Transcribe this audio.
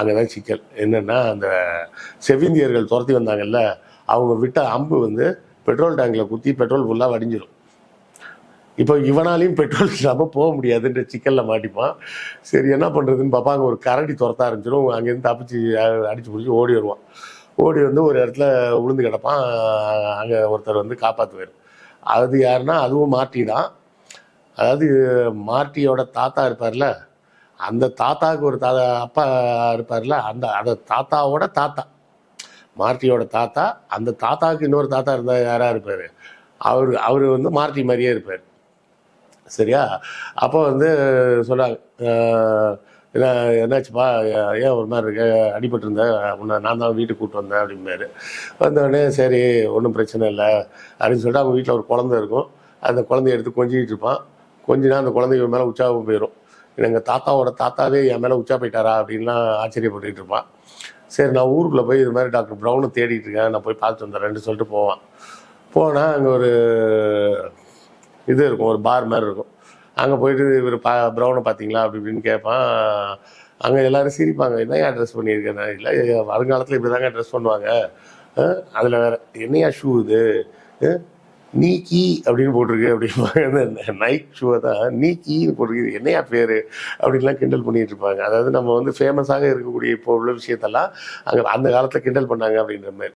அங்கே தான் சிக்கல். என்னென்னா அந்த செவிந்தியர்கள் துரத்தி வந்தாங்கல்ல அவங்க விட்ட அம்பு வந்து பெட்ரோல் டேங்கில் குத்தி பெட்ரோல் ஃபுல்லாக வடிஞ்சிடும் இப்போ இவனாலையும் பெட்ரோல் இல்லாமல் போக முடியாதுன்ற சிக்கலில் மாட்டிப்பான். சரி என்ன பண்ணுறதுன்னு பார்ப்பா அங்கே ஒரு கரடி துரத்த ஆரம்பிச்சிடும் அங்கேருந்து தப்பிச்சு அடிச்சு பிடிச்சி ஓடி வருவான். ஓடி வந்து ஒரு இடத்துல விழுந்து கிடப்பான். அங்கே ஒருத்தர் வந்து காப்பாற்றுவார் அது யாருன்னா அதுவும் மார்ட்டி தான். அதாவது மார்ட்டியோட தாத்தா இருப்பார்ல அந்த தாத்தாவுக்கு ஒரு தாத்தா அப்பா இருப்பார்ல அந்த அந்த தாத்தாவோட தாத்தா. மார்ட்டியோட தாத்தா அந்த தாத்தாவுக்கு இன்னொரு தாத்தா இருந்தால் யாராக இருப்பார்? அவர் அவர் வந்து மார்ட்டி மாதிரியே இருப்பார். சரியா? அப்போ வந்து சொல்கிறாங்க என்ன என்னாச்சுப்பா? ஏன் ஒரு மாதிரி இருக்க? அடிபட்டுருந்தேன் உன்னை நான் தான் வீட்டுக்கு கூப்பிட்டு வந்தேன் அப்படிம்பாரு. வந்தோடனே சரி ஒன்றும் பிரச்சனை இல்லை அப்படின்னு சொல்லிட்டு அவங்க வீட்டில் ஒரு குழந்தை இருக்கும். அந்த குழந்தைய எடுத்து கொஞ்சிக்கிட்டு இருப்பான். கொஞ்சினா அந்த குழந்தைங்க மேலே உற்சாகம் போயிடும் எங்கள் தாத்தாவோட தாத்தாவே என் மேலே உச்சா போயிட்டாரா அப்படின்லாம் ஆச்சரியப்பட்டுக்கிட்டு இருப்பான். சரி நான் ஊருக்குள்ளே போய் இது மாதிரி டாக்டர் ப்ரௌனை தேடிட்டு இருக்கேன். நான் போய் பார்த்து வந்துடுறேன்னு சொல்லிட்டு போவான். போனால் அங்கே ஒரு இது இருக்கும் ஒரு பார் மாதிரி இருக்கும். அங்கே போயிட்டு இவர் பா ப்ரௌனை பார்த்தீங்களா அப்படி இப்படின்னு கேட்பான். அங்கே எல்லாரும் சிரிப்பாங்க. என்னையா ட்ரெஸ் பண்ணியிருக்கேன் இல்லை வருங்காலத்தில் இப்படி தாங்க ட்ரெஸ் பண்ணுவாங்க அதில் வேற என்னையா ஷூ இது? நீக்கி அப்படின்னு போட்டிருக்கு அப்படின்னு நைட் நைக் ஷூவை தான் நீக்கின்னு போட்டிருக்கு. என்னையா பேர்? அப்படின்லாம் கிண்டல் பண்ணிட்டு இருப்பாங்க. அதாவது நம்ம வந்து ஃபேமஸாக இருக்கக்கூடிய இப்போ உள்ள விஷயத்தெல்லாம் அங்கே அந்த காலத்தில் கிண்டல் பண்ணாங்க அப்படின்ற மாதிரி.